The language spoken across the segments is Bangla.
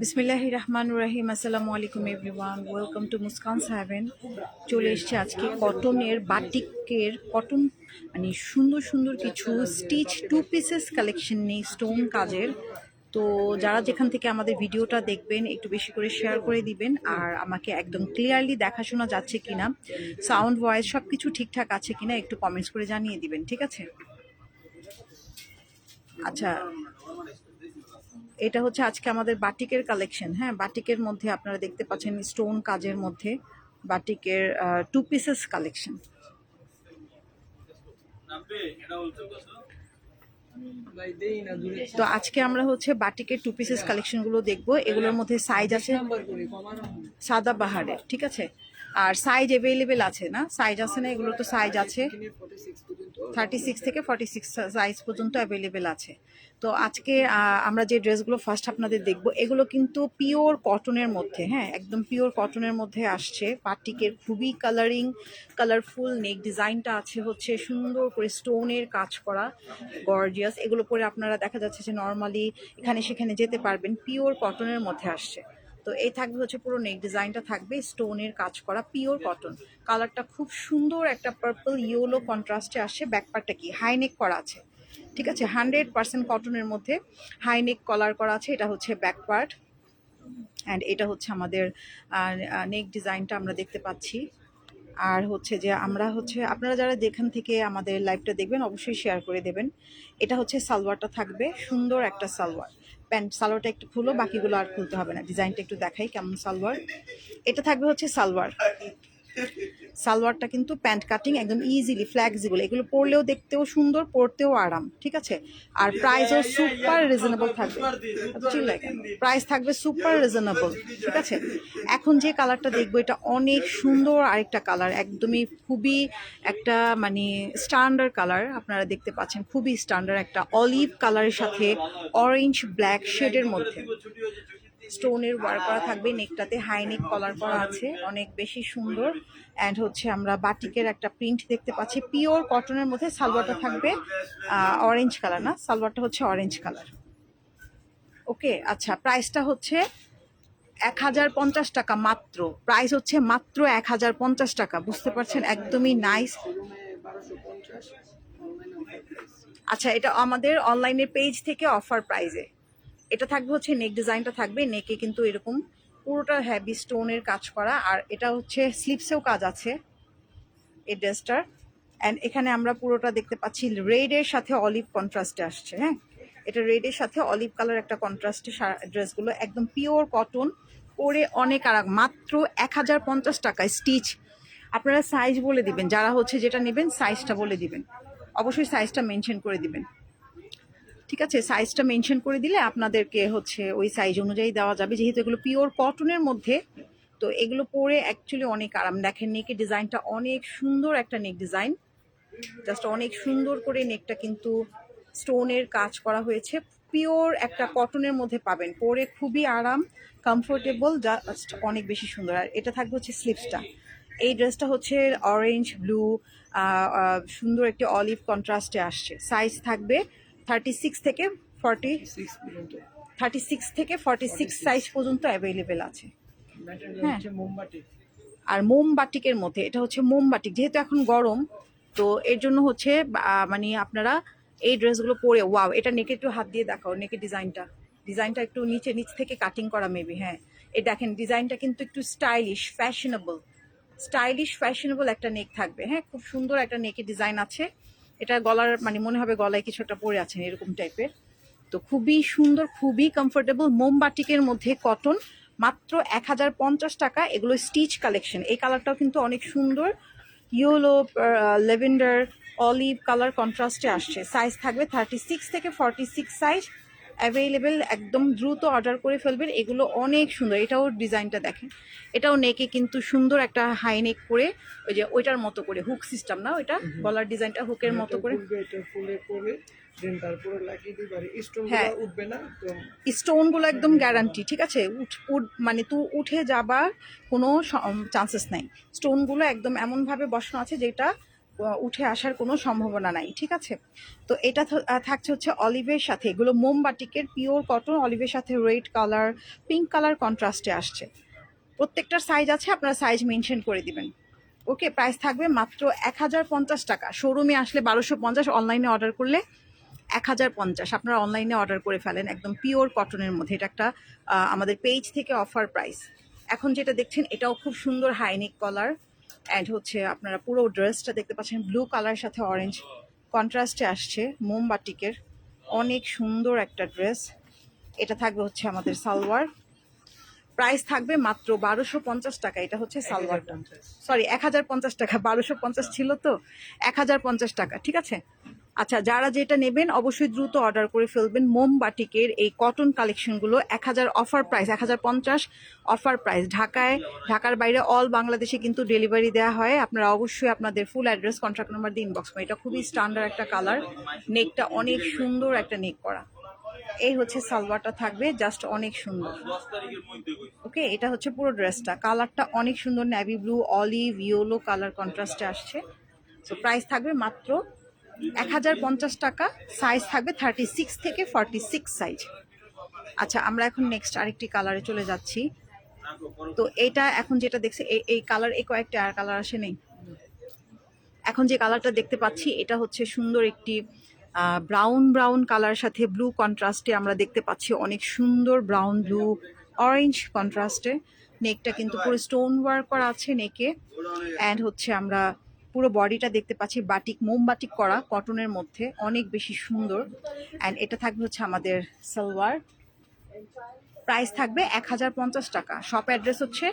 বিসমিল্লাহ রহমান রাহিম, আসসালামু আলাইকুম এভরিওয়ান ওয়েলকাম টু মুসকান সাহেবেন চলে এসছে আজকে কটনের বাটিকের কটন মানে সুন্দর সুন্দর কিছু স্টিচ টু পিসেস কালেকশন নেই স্টোন কাজের। তো যারা যেখান থেকে আমাদের ভিডিওটা দেখবেন, একটু বেশি করে শেয়ার করে দিবেন আর আমাকে একদম ক্লিয়ারলি দেখাশোনা যাচ্ছে কিনা সাউন্ড ভয়েস সব কিছু ঠিকঠাক আছে কিনা একটু কমেন্টস করে জানিয়ে দিবেন, ঠিক আছে? আচ্ছা এটা হচ্ছে আজকে আমাদের বাটিকের কালেকশন হ্যাঁ বাটিকের মধ্যে আপনারা দেখতে পাচ্ছেন স্টোন কাজের মধ্যে বাটিকের টু পিসেস কালেকশন তো আজকে আমরা হচ্ছে বাটিকের টু পিসেস কালেকশনগুলো দেখব। এগুলোর মধ্যে সাইজ আছে সাদা বাহারের ঠিক আছে? আর সাইজ অ্যাভেলেবেল আছে না? সাইজ আছে না, এগুলো তো সাইজ আছে। কিনে 46 পর্যন্ত থার্টি সিক্স থেকে ফর্টি সিক্স সাইজ পর্যন্ত অ্যাভেলেবেল আছে। তো আজকে আমরা যে ড্রেসগুলো ফার্স্ট আপনাদের দেখব, এগুলো কিন্তু পিওর কটনের মধ্যে হ্যাঁ একদম পিওর কটনের মধ্যে আসছে। পাটিকের খুবই কালারিং কালারফুল নেক ডিজাইনটা আছে হচ্ছে, সুন্দর করে স্টোনের কাজ করা গর্জিয়াস এগুলো পরে আপনারা দেখা যাচ্ছে যে নর্মালি এখানে সেখানে যেতে পারবেন পিওর কটনের মধ্যে আসছে। তো এই থাকবে হচ্ছে পুরো নেক ডিজাইনটা থাকবে স্টোনের কাজ করা পিওর কটন কালারটা খুব সুন্দর একটা পার্পল ইয়েলো কন্ট্রাস্টে আসছে ব্যাকপারটা কি? হাই নেক করা আছে। ঠিক আছে? হান্ড্রেড পার্সেন্ট কটনের মধ্যে হাই নেক কলার করা আছে, এটা হচ্ছে ব্যাক পার্ট অ্যান্ড এটা হচ্ছে আমাদের নেক ডিজাইনটা আমরা দেখতে পাচ্ছি। আর হচ্ছে যে আমরা হচ্ছে, আপনারা যারা যেখান থেকে আমাদের লাইভটা দেখবেন, অবশ্যই শেয়ার করে দেবেন। এটা হচ্ছে সালোয়ারটা থাকবে, সুন্দর একটা সালোয়ার। প্যান্ট সালোয়ারটা একটু খুলো, বাকিগুলো আর খুলতে হবে না। ডিজাইনটা একটু দেখাই কেমন সালোয়ার। এটা থাকবে হচ্ছে সালোয়ার। সালোয়ারটা কিন্তু প্যান্ট কাটিং একদম ইজিলি ফ্লেক্সিবল এগুলো পরলেও দেখতেও সুন্দর, পরতেও আরাম, ঠিক আছে? আর প্রাইসও সুপার রিজনেবল থাকবে। প্রাইস থাকবে সুপার রিজনেবল ঠিক আছে? এখন যে কালারটা দেখব, এটা অনেক সুন্দর আরেকটা কালার একদমই খুবই একটা মানে স্ট্যান্ডার্ড কালার আপনারা দেখতে পাচ্ছেন, খুবই স্ট্যান্ডার্ড একটা অলিভ কালারের সাথে অরেঞ্জ ব্ল্যাক শেডের মধ্যে। স্টোনের ওয়ার্ক করা থাকবে, নেকটাতে হাই নেক কলার করা আছে, অনেক বেশি সুন্দর। অ্যান্ড হচ্ছে আমরা বাটিকের একটা প্রিন্ট দেখতে পাচ্ছি। পিওর কটনের মধ্যে সালোয়ারটা থাকবে অরেঞ্জ কালার না, সালোয়ারটা হচ্ছে অরেঞ্জ কালার ওকে আচ্ছা প্রাইসটা হচ্ছে এক হাজার পঞ্চাশ টাকা মাত্র। প্রাইস হচ্ছে মাত্র এক হাজার পঞ্চাশ টাকা, বুঝতে পারছেন? একদমই নাইস রুমে 1250 অনলাইনে অফার প্রাইস আচ্ছা এটা আমাদের অনলাইনের পেজ থেকে অফার প্রাইজে এটা থাকবে হচ্ছে নেক ডিজাইনটা থাকবে। নেকে কিন্তু এরকম পুরোটা হ্যাভি স্টোনের কাজ করা। আর এটা হচ্ছে স্লিপসেও কাজ আছে এই ড্রেসটার। অ্যান্ড এখানে আমরা পুরোটা দেখতে পাচ্ছি রেডের সাথে অলিভ কন্ট্রাস্টে আসছে হ্যাঁ? এটা রেডের সাথে অলিভ কালার একটা কন্ট্রাস্টে ড্রেসগুলো একদম পিওর কটন পরে অনেক আরাম। মাত্র এক হাজার পঞ্চাশ টাকায় স্টিচ আপনারা সাইজ বলে দিবেন, যারা হচ্ছে যেটা নেবেন সাইজটা বলে দিবেন। অবশ্যই সাইজটা মেনশন করে দিবেন। ঠিক আছে সাইজটা মেনশন করে দিলে আপনাদেরকে হচ্ছে ওই সাইজ অনুযায়ী দেওয়া যাবে। যেহেতু এগুলো পিওর কটনের মধ্যে, তো এগুলো পরে অ্যাকচুয়ালি অনেক আরাম। দেখেন নেকের ডিজাইনটা অনেক সুন্দর একটা নেক ডিজাইন জাস্ট অনেক সুন্দর করে নেকটা কিন্তু স্টোনের কাজ করা হয়েছে। পিওর একটা কটনের মধ্যে পাবেন। পরে খুবই আরাম কমফোর্টেবল জাস্ট অনেক বেশি সুন্দর। আর এটা থাকবে হচ্ছে স্লিপসটা এই ড্রেসটা হচ্ছে অরেঞ্জ ব্লু সুন্দর একটি অলিভ কন্ট্রাস্টে আসছে। সাইজ থাকবে থার্টি সিক্স থেকে ফর্টি থার্টি সিক্স থেকে ফর্টি সিক্স সাইজ পর্যন্ত অ্যাভেলেবেল আছে। হ্যাঁ। আর মোমবাটিকের মধ্যে এটা হচ্ছে মোমবাটিক যেহেতু এখন গরম তো এর জন্য হচ্ছে মানে আপনারা এই ড্রেসগুলো পরে ওয়াও এটা নেকে একটু হাত দিয়ে দেখাও নেকে ডিজাইনটা। ডিজাইনটা একটু নিচে নিচ থেকে কাটিং করা মেবি হ্যাঁ। এই দেখেন ডিজাইনটা কিন্তু একটু স্টাইলিশ ফ্যাশনেবল স্টাইলিশ ফ্যাশনেবল একটা নেক থাকবে হ্যাঁ। খুব সুন্দর একটা নেকের ডিজাইন আছে। এটা গলার মানে মনে হবে গলায় কিছু একটা পরে আছেন এরকম টাইপের তো খুবই সুন্দর, খুবই কমফোর্টেবল মোমবাটিকের মধ্যে কটন মাত্র এক হাজার পঞ্চাশ টাকা। এগুলো স্টিচ কালেকশন এই কালারটাও কিন্তু অনেক সুন্দর। ইয়েলো লেভেন্ডার অলিভ কালার কন্ট্রাস্টে আসছে। সাইজ থাকবে থার্টি সিক্স থেকে ফর্টি সিক্স সাইজ অ্যাভেলেবেল একদম দ্রুত অর্ডার করে ফেলবেন। এগুলো অনেক সুন্দর। এটাও ডিজাইনটা দেখেন। এটাও নেকে কিন্তু সুন্দর একটা হাই নেক করে ওই যে ওইটার মতো করে হুক সিস্টেম না ওইটা? গলার ডিজাইনটা হুকের মতো করে। ফুলবে এটা ফুলে পরে দেন তারপরে লাগিয়ে দিই বাড়ি স্টোন হ্যাঁ। স্টোনগুলো একদম গ্যারান্টি ঠিক আছে? উঠ মানে তু উঠে যাবার কোনো চান্সেস নাই। স্টোনগুলো একদম এমনভাবে বসানো আছে যেটা উঠে আসার কোনো সম্ভাবনা নাই, ঠিক আছে? তো এটা থাকছে হচ্ছে অলিভের সাথে, এগুলো মোমবাটিকের পিওর কটন অলিভের সাথে রেড কালার পিঙ্ক কালার কন্ট্রাস্টে আসছে। প্রত্যেকটার সাইজ আছে, আপনারা সাইজ মেনশন করে দিবেন। ওকে প্রাইস থাকবে মাত্র এক হাজার পঞ্চাশ টাকা। শোরুমে আসলে বারোশো পঞ্চাশ অনলাইনে অর্ডার করলে এক হাজার পঞ্চাশ। আপনারা অনলাইনে অর্ডার করে ফেলেন একদম পিওর কটনের মধ্যে। এটা একটা আমাদের পেজ থেকে অফার প্রাইস এখন যেটা দেখছেন, এটাও খুব সুন্দর হাইনিক কলার অ্যান্ড হচ্ছে আপনারা পুরো ড্রেসটা দেখতে পাচ্ছেন ব্লু কালারের সাথে অরেঞ্জ কন্ট্রাস্টে আসছে মোমবাটিকের অনেক সুন্দর একটা ড্রেস এটা থাকবে হচ্ছে আমাদের সালোয়ার। প্রাইস থাকবে মাত্র বারোশো পঞ্চাশ টাকা এটা হচ্ছে সালোয়ারটা। সরি এক হাজার পঞ্চাশ টাকা বারোশো পঞ্চাশ ছিল তো? এক হাজার পঞ্চাশ টাকা ঠিক আছে? আচ্ছা যারা যেটা নেবেন অবশ্যই দ্রুত অর্ডার করে ফেলবেন মোমবাটিকের এই কটন কালেকশনগুলো। এক হাজার অফার প্রাইস এক হাজার পঞ্চাশ অফার প্রাইস ঢাকায়, ঢাকার বাইরে অল বাংলাদেশে কিন্তু ডেলিভারি দেওয়া হয়। আপনারা অবশ্যই আপনাদের ফুল অ্যাড্রেস কন্ট্যাক্ট নাম্বার দিয়ে ইনবক্স এটা খুবই স্ট্যান্ডার্ড একটা কালার নেকটা অনেক সুন্দর একটা নেক করা। এই হচ্ছে সালোয়ারটা থাকবে জাস্ট অনেক সুন্দর। ওকে এটা হচ্ছে পুরো ড্রেসটা কালারটা অনেক সুন্দর navy blue olive yellow colour কন্ট্রাস্টে আসছে। তো প্রাইস থাকবে মাত্র এক হাজার পঞ্চাশ টাকা সাইজ থাকবে থার্টি সিক্স থেকে ফর্টি সিক্স সাইজ আচ্ছা আমরা এখন নেক্সট আরেকটি কালারে চলে যাচ্ছি। তো এটা এখন যেটা দেখছি এই কালার এই কয়েকটা আর কালার আসে নেই। এখন যে কালারটা দেখতে পাচ্ছি, এটা হচ্ছে সুন্দর একটি ব্রাউন ব্রাউন কালার সাথে ব্লু কন্ট্রাস্টে আমরা দেখতে পাচ্ছি। অনেক সুন্দর ব্রাউন ব্লু অরেঞ্জ কন্ট্রাস্টে নেকটা কিন্তু পুরো স্টোন ওয়ার্ক করা আছে নেকে অ্যান্ড হচ্ছে আমরা পুরো বডিটা দেখতে পাচ্ছি বাটিক, মোমবাটিক করা কটনের মধ্যে, অনেক বেশি সুন্দর। অ্যান্ড এটা থাকবে হচ্ছে আমাদের সালোয়ার। প্রাইস থাকবে এক হাজার পঞ্চাশ টাকা। শপ অ্যাড্রেস হচ্ছে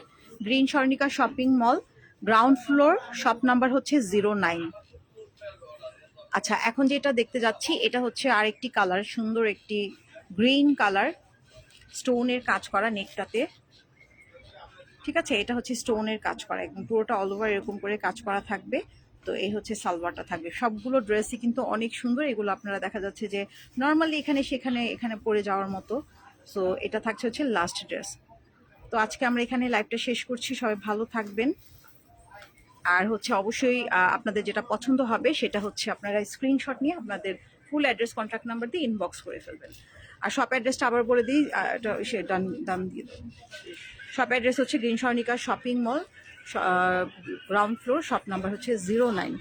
green Swarnika shopping mall ground floor shop number হচ্ছে জিরো নাইন। আচ্ছা এখন যেটা দেখতে যাচ্ছি, এটা হচ্ছে আরেকটি কালার সুন্দর একটি গ্রিন কালার স্টোনের কাজ করা নেকটাতে ঠিক আছে, এটা হচ্ছে স্টোনের কাজ করা, একদম পুরোটা অল ওভার এরকম করে কাজ করা থাকবে। তো এই হচ্ছে সালোয়ারটা থাকবে। সবগুলো ড্রেসই কিন্তু অনেক সুন্দর, এগুলো আপনারা দেখা যাচ্ছে যে নর্মালি এখানে সেখানে, এখানে পরে যাওয়ার মতো। সো এটা থাকছে হচ্ছে লাস্ট ড্রেস তো আজকে আমরা এখানে লাইভটা শেষ করছি, সবাই ভালো থাকবেন। আর হচ্ছে অবশ্যই আপনাদের যেটা পছন্দ হবে, সেটা হচ্ছে আপনারা স্ক্রিনশট নিয়ে আপনাদের ফুল অ্যাড্রেস কন্ট্যাক্ট নাম্বার দিয়ে ইনবক্স করে ফেলবেন। আর শপ অ্যাড্রেসটা আবার বলে দিই এটা সে ডান দাম দিয়ে শপ অ্যাড্রেস হচ্ছে green Swarnika shopping mall ground floor shop number হচ্ছে জিরো নাইন